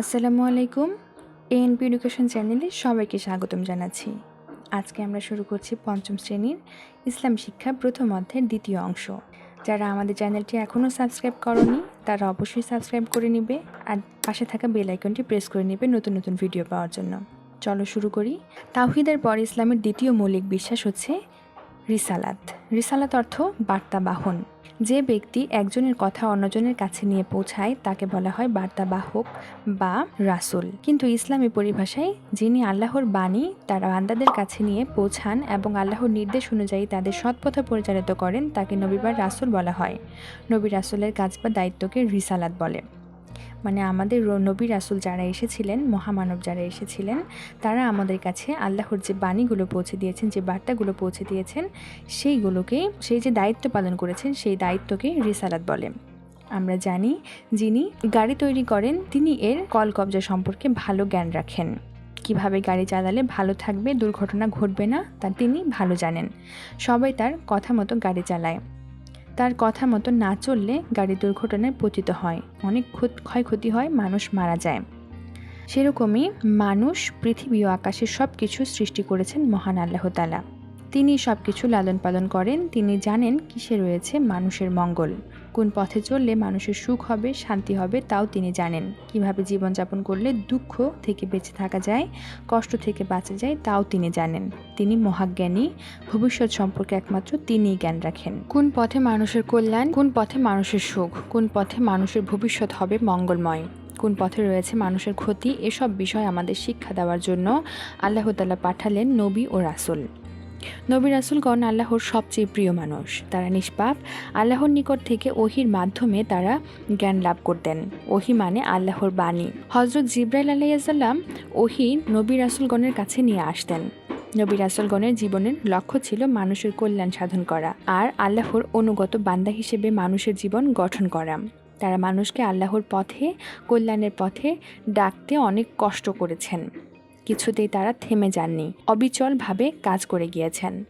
আসসালামু আলাইকুম। ANP education চ্যানেলে সবাইকে স্বাগতম জানাচ্ছি। আজকে আমরা শুরু করছি পঞ্চম শ্রেণির ইসলাম শিক্ষা প্রথম অধ্যায়ের দ্বিতীয় অংশ। যারা আমাদের চ্যানেলটি এখনও সাবস্ক্রাইব করনি, তারা অবশ্যই সাবস্ক্রাইব করে নেবে আর পাশে থাকা বেল আইকনটি প্রেস করে নেবে নতুন নতুন ভিডিও পাওয়ার জন্য। চলো শুরু করি। তাওহিদের পর ইসলামের দ্বিতীয় মৌলিক বিশ্বাস হচ্ছে রিসালাত। রিসালাত অর্থ বার্তা বাহন যে ব্যক্তি একজনের কথা অন্যজনের কাছে নিয়ে পৌঁছায়, তাকে বলা হয় বার্তাবাহক বা রাসুল। কিন্তু ইসলামী পরিভাষায় যিনি আল্লাহর বাণী তার বান্দাদের কাছে নিয়ে পৌঁছান এবং আল্লাহর নির্দেশ অনুযায়ী তাদের সৎপথে পরিচালিত করেন, তাকে নবীবার রাসুল বলা হয়। নবী রাসুলের কাজ বা দায়িত্বকে রিসালাত বলে। মানে আমাদের নবী রাসুল যারা এসেছিলেন, মহামানব যারা এসেছিলেন, তারা আমাদের কাছে আল্লাহর যে বাণীগুলো পৌঁছে দিয়েছেন, যে বার্তাগুলো পৌঁছে দিয়েছেন, সেইগুলোকে, সেই যে দায়িত্ব পালন করেছেন, সেই দায়িত্বকে রিসালাত বলে। আমরা জানি যিনি গাড়ি তৈরি করেন, তিনি এর কল কবজা সম্পর্কে ভালো জ্ঞান রাখেন। কীভাবে গাড়ি চালালে ভালো থাকবে, দুর্ঘটনা ঘটবে না, তা তিনি ভালো জানেন। সবাই তার কথা মতো গাড়ি চালায়। তার কথা মতো না চললে গাড়ি দুর্ঘটনায় পতিত হয়। অনেক ক্ষত- ক্ষয়ক্ষতি হয়, মানুষ মারা যায়। সেরকমই মানুষ পৃথিবী ও আকাশের সব কিছু সৃষ্টি করেছেন মহান আল্লাহ তালা তিনি সব কিছু লালন পালন করেন, তিনি জানেন কিসে রয়েছে মানুষের মঙ্গল। কোন পথে চললে মানুষের সুখ হবে, শান্তি হবে তাও তিনি জানেন। কীভাবে জীবনযাপন করলে দুঃখ থেকে বেঁচে থাকা যায়, কষ্ট থেকে বাঁচা যায় তাও তিনি জানেন। তিনি মহাজ্ঞানী, ভবিষ্যৎ সম্পর্কে একমাত্র তিনিই জ্ঞান রাখেন। কোন পথে মানুষের কল্যাণ, কোন পথে মানুষের সুখ, কোন পথে মানুষের ভবিষ্যৎ হবে মঙ্গলময়। কোন পথে রয়েছে মানুষের ক্ষতি, এসব বিষয় আমাদের শিক্ষা দেওয়ার জন্য আল্লাহ তাআলা পাঠালেন নবী ও রাসূল। নবী রাসুলগণ আল্লাহর সবচেয়ে প্রিয় মানুষ। তারা নিষ্পাপ, আল্লাহর নিকট থেকে ওহির মাধ্যমে তারা জ্ঞান লাভ করতেন। ওহি মানে আল্লাহর বাণী। হজরত জিব্রাইল আলাইসাল্লাম ওহি নবী রাসুলগণের কাছে নিয়ে আসতেন। নবী রাসুলগণের জীবনের লক্ষ্য ছিল মানুষের কল্যাণ সাধন করা আর আল্লাহর অনুগত বান্দা হিসেবে মানুষের জীবন গঠন করা। তারা মানুষকে আল্লাহর পথে, কল্যাণের পথে ডাকতে অনেক কষ্ট করেছেন। কিছুতেই তারা থেমে যাননি। অবিচলভাবে কাজ করে গিয়েছেন।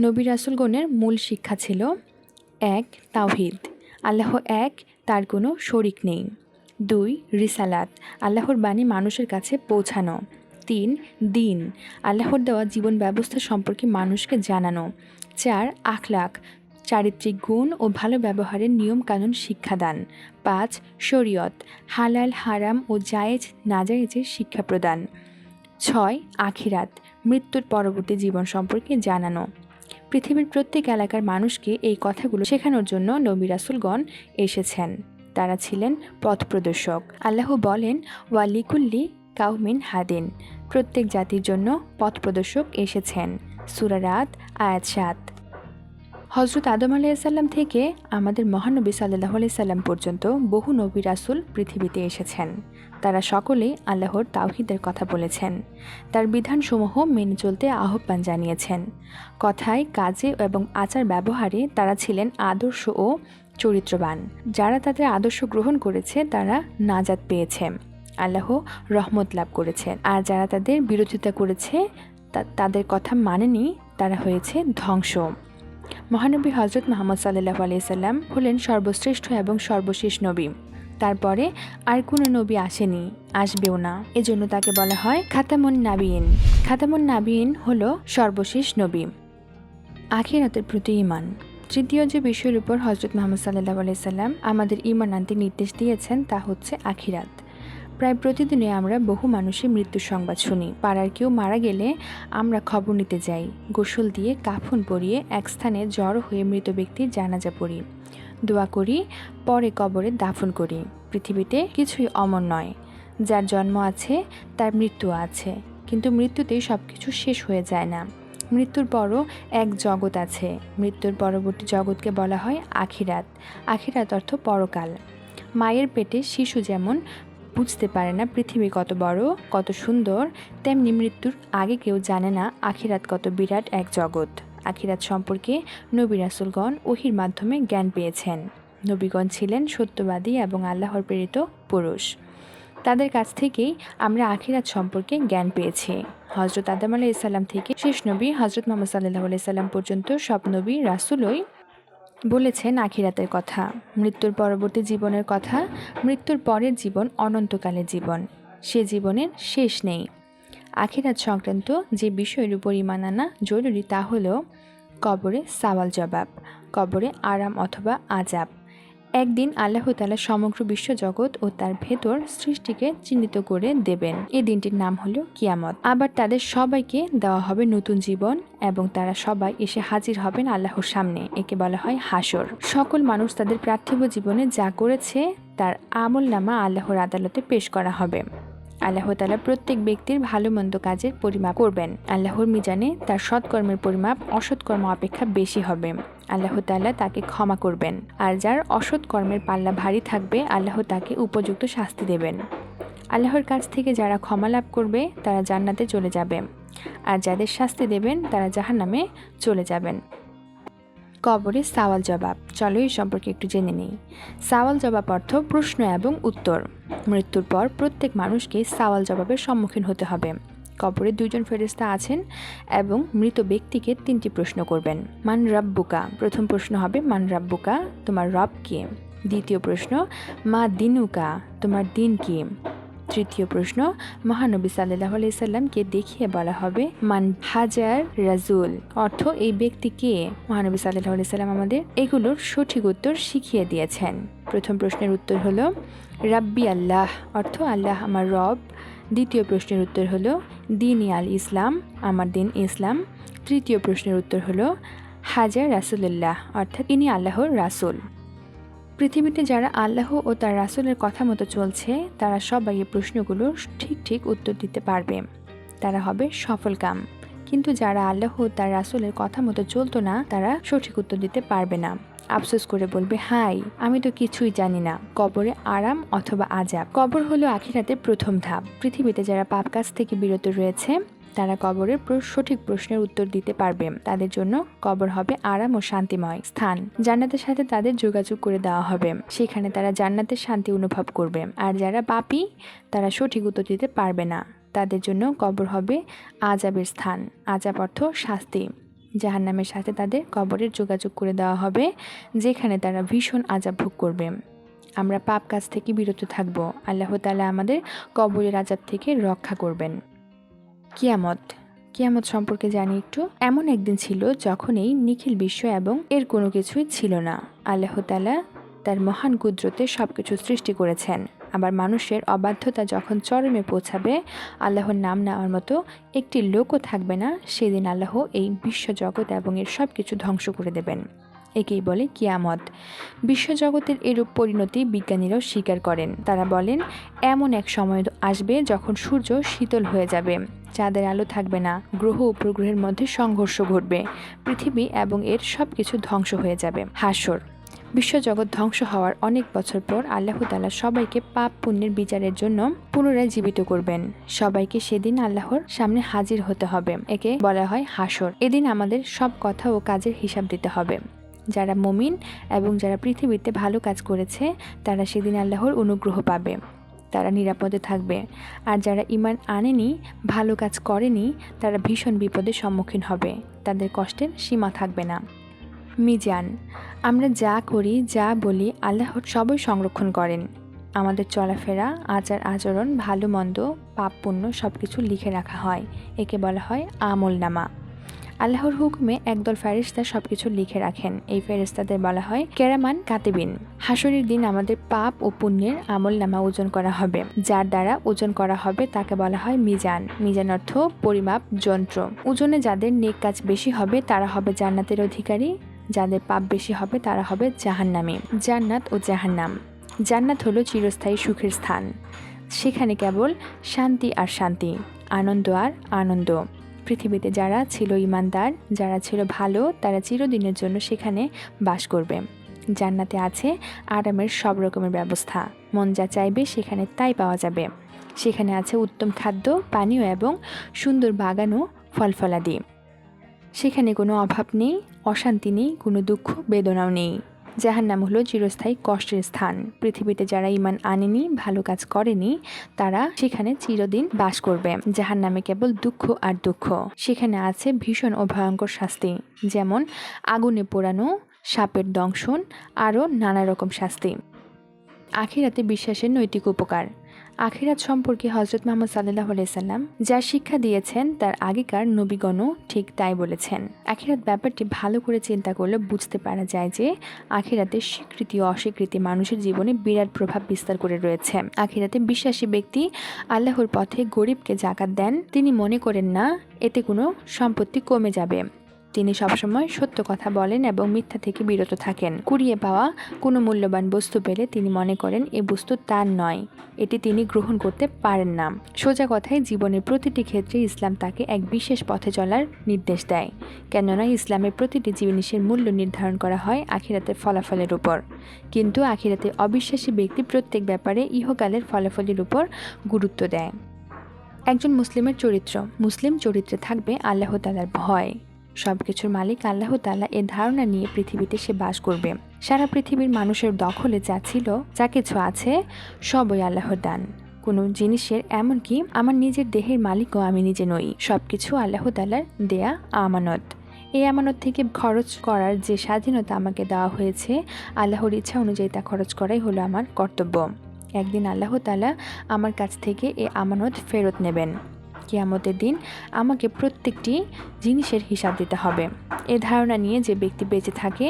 নবী রাসুলগণের মূল শিক্ষা ছিল, এক, তাওহিদ। আল্লাহ এক, তার কোনো শরিক নেই। দুই, রিসালাত। আল্লাহর বাণী মানুষের কাছে পৌঁছানো। তিন, দিন। আল্লাহর দেওয়া জীবন ব্যবস্থা সম্পর্কে মানুষকে জানানো। চার আখলাক চারিত্রিক গুণ ও ভালো ব্যবহারের নিয়ম কানুন শিক্ষাদান। পাঁচ, শরীয়ত, হালাল, হারাম ও জায়েজ, নাজায়েজের শিক্ষা প্রদান। ছয়, আখিরাত, মৃত্যুর পরবর্তী জীবন সম্পর্কে জানানো। পৃথিবীর প্রত্যেক এলাকার মানুষকে এই কথাগুলো শেখানোর জন্য নবী রাসুলগণ এসেছেন। তারা ছিলেন পথ প্রদর্শক। আল্লাহ বলেন, ওয়ালিকুল্লি কাউমিন হাদিন। প্রত্যেক জাতির জন্য পথ প্রদর্শক এসেছেন। সুরারাত আয়াত সাত। হজরত আদম আলাইসাল্লাম থেকে আমাদের মহানবী সাল্লাহ সাল্লাম পর্যন্ত বহু নবী রাসুল পৃথিবীতে এসেছেন। তারা সকলেই আল্লাহর তাওহিদের কথা বলেছেন। তার বিধানসমূহ মেনে চলতে আহ্বান জানিয়েছেন। কথায়, কাজে এবং আচার ব্যবহারে তারা ছিলেন আদর্শ ও চরিত্রবান। যারা তাদের আদর্শ গ্রহণ করেছে, তারা নাজাত পেয়েছে। আল্লাহ রহমত লাভ করেছে। আর যারা তাদের বিরোধিতা করেছে তাদের কথা মানেনি, তারা হয়েছে ধ্বংস। মহানবী হজরত মোহাম্মদ সাল্লাহ আলিয়াল্লাম হলেন সর্বশ্রেষ্ঠ এবং সর্বশেষ নবী। তারপরে আর কোনো নবী আসেনি, আসবেও না। এজন্য তাকে বলা হয় খাতামুন নাবিয়িন খাতামুন নাবিয়িন হল সর্বশেষ নবী। আখিরাতের প্রতি ইমান তৃতীয় যে বিষয়ের উপর হজরত মোহাম্মদ সাল্লাহ আলাইসাল্লাম আমাদের ইমান আনতে নির্দেশ দিয়েছেন তা হচ্ছে আখিরাত। প্রায় প্রতিদিনে আমরা বহু মানুষের মৃত্যুর সংবাদ শুনি। পাড়ার কেউ মারা গেলে আমরা খবর নিতে যাই। গোসল দিয়ে কাফন পরিয়ে এক স্থানে জড়ো হয়ে মৃত ব্যক্তির জানাজা পড়ি। দোয়া করি, পরে কবরে দাফন করি। পৃথিবীতে কিছুই অমর নয়। যার জন্ম আছে, তার মৃত্যু আছে। কিন্তু মৃত্যুতেই সব কিছু শেষ হয়ে যায় না। মৃত্যুর পরও এক জগৎ আছে। মৃত্যুর পরবর্তী জগৎকে বলা হয় আখিরাত। আখিরাত অর্থ পরকাল। মায়ের পেটে শিশু যেমন বুঝতে পারে না পৃথিবী কত বড়, কত সুন্দর, তেমনি মৃত্যুর আগে কেউ জানে না আখিরাত কত বিরাট এক জগৎ। আখিরাত সম্পর্কে নবী রাসুলগণ ওহির মাধ্যমে জ্ঞান পেয়েছেন। নবীগণ ছিলেন সত্যবাদী এবং আল্লাহর প্রেরিত পুরুষ। তাদের কাছ থেকেই আমরা আখিরাত সম্পর্কে জ্ঞান পেয়েছি। হজরত আদম আলাইসাল্লাম থেকে শেষ নবী হজরত মোহাম্মদ সাল্লাহ আলাইসাল্লাম পর্যন্ত সব নবী রাসুলই বলেছেন আখিরাতের কথা, মৃত্যুর পরবর্তী জীবনের কথা, মৃত্যুর পরের জীবন অনন্তকালের জীবন, সে জীবনের শেষ নেই। আখিরাত সংক্রান্ত যে বিষয়ের উপর ইমান আনা জরুরি তা হলো কবরে সাওয়াল জবাব, কবরে আরাম অথবা আজাব একদিন আল্লাহ তালা সমগ্র বিশ্বজগৎ ও তার ভেতর সৃষ্টিকে চিহ্নিত করে দেবেন। এই দিনটির নাম হলো কিয়ামত। আবার তাদের সবাইকে দেওয়া হবে নতুন জীবন এবং তারা সবাই এসে হাজির হবেন আল্লাহর সামনে, একে বলা হয় হাসর। সকল মানুষ তাদের পার্থিব জীবনে যা করেছে, তার আমল নামা আল্লাহর আদালতে পেশ করা হবে। আল্লাহ তালা প্রত্যেক ব্যক্তির ভালো মন্দ কাজের পরিমাপ করবেন। আল্লাহর মিজানে তার সৎকর্মের পরিমাপ, অসৎকর্ম অপেক্ষা বেশি হবে। আল্লাহ তাল্লাহ তাকে ক্ষমা করবেন। আর যার অসৎ কর্মের পাল্লা ভারী থাকবে, আল্লাহ তাকে উপযুক্ত শাস্তি দেবেন। আল্লাহর কাছ থেকে যারা ক্ষমা লাভ করবে, তারা জান্নাতে চলে যাবে। আর যাদের শাস্তি দেবেন, তারা জাহান নামে চলে যাবেন। কবরে সাওয়াল জবাব। চলো এই সম্পর্কে একটু জেনে নিই। সাওয়াল জবাব অর্থ প্রশ্ন এবং উত্তর। মৃত্যুর পর প্রত্যেক মানুষকে সাওয়াল জবাবের সম্মুখীন হতে হবে। কবরে দুইজন ফেরিস্তা আছেন এবং মৃত ব্যক্তিকে তিনটি প্রশ্ন করবেন। মান রাব্বুকা? প্রথম প্রশ্ন হবে, মান রাব্বুকা, তোমার রব কে? দ্বিতীয় প্রশ্ন, মা দিনুকা, তোমার দিন কি? তৃতীয় প্রশ্ন, মহানবী সাল্লাহ আলাইসাল্লামকে দেখিয়ে বলা হবে, মান হাজার রাজুল। অর্থ, এই ব্যক্তি কে? মহানবী সাল্লাহ আলাইসাল্লাম আমাদের এগুলোর সঠিক উত্তর শিখিয়ে দিয়েছেন। প্রথম প্রশ্নের উত্তর হলো, রাব্বি আল্লাহ। অর্থ, আল্লাহ আমার রব। দ্বিতীয় প্রশ্নের উত্তর হলো, দিন আল ইসলাম, আমার দিন ইসলাম। তৃতীয় প্রশ্নের উত্তর হলো, হাজার রাসুল্লাহ অর্থাৎ, ইনি আল্লাহর রাসুল। পৃথিবীতে যারা আল্লাহ ও তার রাসুলের কথা মতো চলছে, তারা সবাই এই প্রশ্নগুলোর ঠিক ঠিক উত্তর দিতে পারবে। তারা হবে সফল কাম। কিন্তু যারা আল্লাহ ও তার রাসুলের কথা মতো চলতো না, তারা সঠিক উত্তর দিতে পারবে না। আফসোস করে বলবে, হাই, আমি তো কিছুই জানি না। কবরে আরাম অথবা আজাব কবর হলো আখিরাতের প্রথম ধাপ। পৃথিবীতে যারা পাপ কাজ থেকে বিরত রয়েছে তারা কবরের সঠিক প্রশ্নের উত্তর দিতে পারবে। তাদের জন্য কবর হবে আরাম ও শান্তিময় স্থান। জান্নাতের সাথে তাদের যোগাযোগ করে দেওয়া হবে। সেখানে তারা জান্নাতের শান্তি অনুভব করবে। আর যারা পাপি, তারা সঠিক উত্তর দিতে পারবে না। তাদের জন্য কবর হবে আজাবের স্থান। আজাব অর্থ শাস্তি। জাহান্নামের সাথে তাদের কবরের যোগাযোগ করে দেওয়া হবে, যেখানে তারা ভীষণ আজাব ভোগ করবে। আমরা পাপ কাজ থেকে বিরত থাকব। আল্লাহ তালা আমাদের কবরের আজাব থেকে রক্ষা করবেন। কিয়ামত কিয়ামত সম্পর্কে জানি একটু। এমন একদিন ছিল যখন এই নিখিল বিশ্ব এবং এর কোনো কিছুই ছিল না। আল্লাহ তালা তার মহান কুদরতে সব কিছু সৃষ্টি করেছেন। আবার মানুষের অবাধ্যতা যখন চরমে পৌঁছাবে, আল্লাহর নাম নেওয়ার মতো একটি লোকও থাকবে না। সেদিন আল্লাহ এই বিশ্বজগৎ এবং এর সব কিছু ধ্বংস করে দেবেন। একেই বলে কিয়ামত। বিশ্বজগতের এরূপ পরিণতি বিজ্ঞানীরাও স্বীকার করেন। তারা বলেন, এমন এক সময় আসবে যখন সূর্য শীতল হয়ে যাবে। চাঁদের আলো থাকবে না, গ্রহ উপগ্রহের মধ্যে সংঘর্ষ ঘটবে, পৃথিবী এবং এর সব কিছু ধ্বংস হয়ে যাবে। হাসর বিশ্বজগৎ ধ্বংস হওয়ার অনেক বছর পর আল্লাহ তালা সবাইকে পাপ পুণ্যের বিচারের জন্য পুনরায় জীবিত করবেন। সবাইকে সেদিন আল্লাহর সামনে হাজির হতে হবে। একে বলা হয় হাসর এদিন আমাদের সব কথা ও কাজের হিসাব দিতে হবে। যারা মমিন এবং যারা পৃথিবীতে ভালো কাজ করেছে, তারা সেদিন আল্লাহর অনুগ্রহ পাবে। তারা নিরাপদে থাকবে। আর যারা ইমান আনেনি, ভালো কাজ করেনি, তারা ভীষণ বিপদের সম্মুখীন হবে। তাদের কষ্টের সীমা থাকবে না। মিজান, আমরা যা করি, যা বলি, আল্লাহর সবই সংরক্ষণ করেন। আমাদের চলাফেরা, আচার আচরণ, ভালো মন্দ পাপ পুণ্য সব কিছু লিখে রাখা হয়। একে বলা হয় আমল নামা আল্লাহর হুকুমে একদল ফেরিস্তা সবকিছু লিখে রাখেন। এই ফেরিস্তাদের বলা হয় কেরামান কাতেবিন। হাসরের দিন আমাদের পাপ ও পুণ্যের আমল নামা ওজন করা হবে। যার দ্বারা ওজন করা হবে তাকে বলা হয় মিজান। মিজান অর্থ পরিমাপ যন্ত্র। ওজনে যাদের নেক কাজ বেশি হবে তারা হবে জান্নাতের অধিকারী। যাদের পাপ বেশি হবে তারা হবে জাহান্নামী। জান্নাত ও জাহান্নাম। জান্নাত হলো চিরস্থায়ী সুখের স্থান। সেখানে কেবল শান্তি আর শান্তি। আনন্দ আর আনন্দ। পৃথিবীতে যারা ছিল ইমানদার, যারা ছিল ভালো, তারা চিরদিনের জন্য সেখানে বাস করবে। জান্নাতে আছে আরামের সব রকমের ব্যবস্থা। মন যা চাইবে সেখানে তাই পাওয়া যাবে। সেখানে আছে উত্তম খাদ্য, পানীয় এবং সুন্দর বাগানো ফলফলাদি। সেখানে কোনো অভাব নেই, অশান্তি নেই, কোনো দুঃখ, বেদনাও নেই। যাহার নাম হলো চিরস্থায়ী কষ্টের স্থান। পৃথিবীতে যারা ইমান আনেনি, ভালো কাজ করেনি, তারা সেখানে চিরদিন বাস করবে। যাহার নামে কেবল দুঃখ আর দুঃখ। সেখানে আছে ভীষণ ও ভয়ঙ্কর শাস্তি। যেমন আগুনে পোড়ানো, সাপের দংশন, আরও নানা রকম শাস্তি। আখিরাতে বিশ্বাসের নৈতিক উপকার। আখিরাত সম্পর্কে হজরত মোহাম্মদ সাল্লাহ সাল্লাম যা শিক্ষা দিয়েছেন, তার আগেকার নবীগণও ঠিক তাই বলেছেন। আখিরাত ব্যাপারটি ভালো করে চিন্তা করলে বুঝতে পারা যায় যে, আখিরাতের স্বীকৃতি ও অস্বীকৃতি মানুষের জীবনে বিরাট প্রভাব বিস্তার করে রয়েছে। আখিরাতে বিশ্বাসী ব্যক্তি আল্লাহর পথে গরিবকে জাকাত দেন, তিনি মনে করেন না, এতে কোনো সম্পত্তি কমে যাবে। তিনি সবসময় সত্য কথা বলেন এবং মিথ্যা থেকে বিরত থাকেন। কুড়িয়ে পাওয়া কোনো মূল্যবান বস্তু পেলে তিনি মনে করেন এ বস্তু তার নয়, এটি তিনি গ্রহণ করতে পারেন না। সোজা কথায় জীবনের প্রতিটি ক্ষেত্রে ইসলাম তাকে এক বিশেষ পথে চলার নির্দেশ দেয়, কেননা ইসলামের প্রতিটি জিনিসের মূল্য নির্ধারণ করা হয় আখিরাতের ফলাফলের উপর। কিন্তু আখিরাতে অবিশ্বাসী ব্যক্তি প্রত্যেক ব্যাপারে ইহকালের ফলাফলের উপর গুরুত্ব দেয়। একজন মুসলিমের চরিত্র, মুসলিম চরিত্রে থাকবে আল্লাহ তালার ভয়। সব কিছুর মালিক আল্লাহ তালা এ ধারণা নিয়ে পৃথিবীতে সে বাস করবে। সারা পৃথিবীর মানুষের দখলে যা ছিল, যা কিছু আছে, সবই আল্লাহর দান। কোনো জিনিসের এমনকি আমার নিজের দেহের মালিকও আমি নিজে নই। সব কিছু আল্লাহ তালার দেয়া আমানত। এই আমানত থেকে খরচ করার যে স্বাধীনতা আমাকে দেওয়া হয়েছে, আল্লাহর ইচ্ছা অনুযায়ী তা খরচ করাই হলো আমার কর্তব্য। একদিন আল্লাহ তালা আমার কাছ থেকে এ আমানত ফেরত নেবেন। কিয়ামতের দিন আমাকে প্রত্যেকটি জিনিসের হিসাব দিতে হবে। এ ধারণা নিয়ে যে ব্যক্তি বেঁচে থাকে,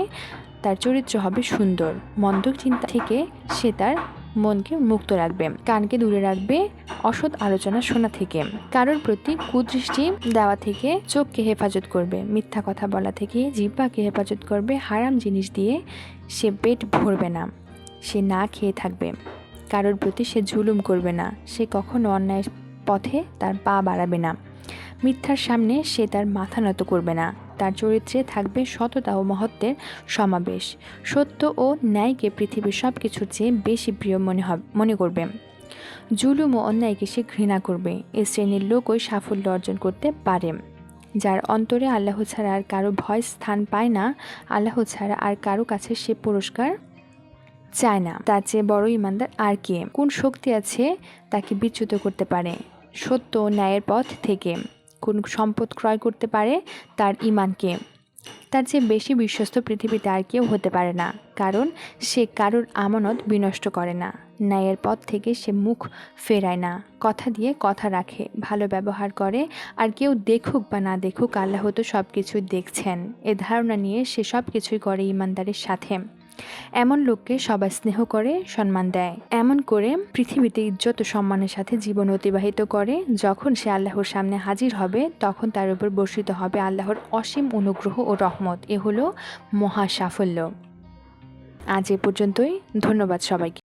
তার চরিত্র হবে সুন্দর। মন্দ চিন্তা থেকে সে তার মনকে মুক্ত রাখবে, কানকে দূরে রাখবে, অসৎ আলোচনা শোনা থেকে। কারোর প্রতি কুদৃষ্টি দেওয়া থেকে চোখকে হেফাজত করবে, মিথ্যা কথা বলা থেকে জিব্বাকে হেফাজত করবে, হারাম জিনিস দিয়ে সে পেট ভরবে না, সে না খেয়ে থাকবে। কারোর প্রতি সে জুলুম করবে না, সে কখনো অন্যায় পথে তার পা বাড়াবে না। মিথ্যার সামনে সে তার মাথা নত করবে না। তার চরিত্রে থাকবে সততা ও মহত্বের সমাবেশ। সত্য ও ন্যায়কে পৃথিবীর সব কিছুর চেয়ে বেশি প্রিয় মনে হবে, মনে করবে। জুলুম ও অন্যায়কে সে ঘৃণা করবে। এ শ্রেণির লোকই সাফল্য অর্জন করতে পারে। যার অন্তরে আল্লাহ ছাড়া আর কারও ভয় স্থান পায় না, আল্লাহ ছাড়া আর কারও কাছে সে পুরস্কার চায় না। তার চেয়ে বড় ইমানদার আর কে? কোন শক্তি আছে তাকে বিচ্যুত করতে পারে? সত্য ন্যায়ের পথ থেকে কোন সম্পদ ক্রয় করতে পারে তার ইমানকে। তার চেয়ে বেশি বিশ্বস্ত পৃথিবীতে আর কেউ হতে পারে না, কারণ সে কারোর আমানত বিনষ্ট করে না। ন্যায়ের পথ থেকে সে মুখ ফেরায় না। কথা দিয়ে কথা রাখে, ভালো ব্যবহার করে, আর কেউ দেখুক বা না দেখুক, আল্লাহ তো সব কিছুই দেখছেন। এ ধারণা নিয়ে সে সব কিছুই করে ইমানদারের সাথে। এমন লোককে সবাই স্নেহ করে, সম্মান দেয়। এমন করে পৃথিবীতে ইজ্জত সম্মানের সাথে জীবন অতিবাহিত করে। যখন সে আল্লাহর সামনে হাজির হবে, তখন তার উপর বর্ষিত হবে আল্লাহর অসীম অনুগ্রহ ও রহমত। এ হলো মহা সাফল্য। আজ এ পর্যন্তই। ধন্যবাদ সবাইকে।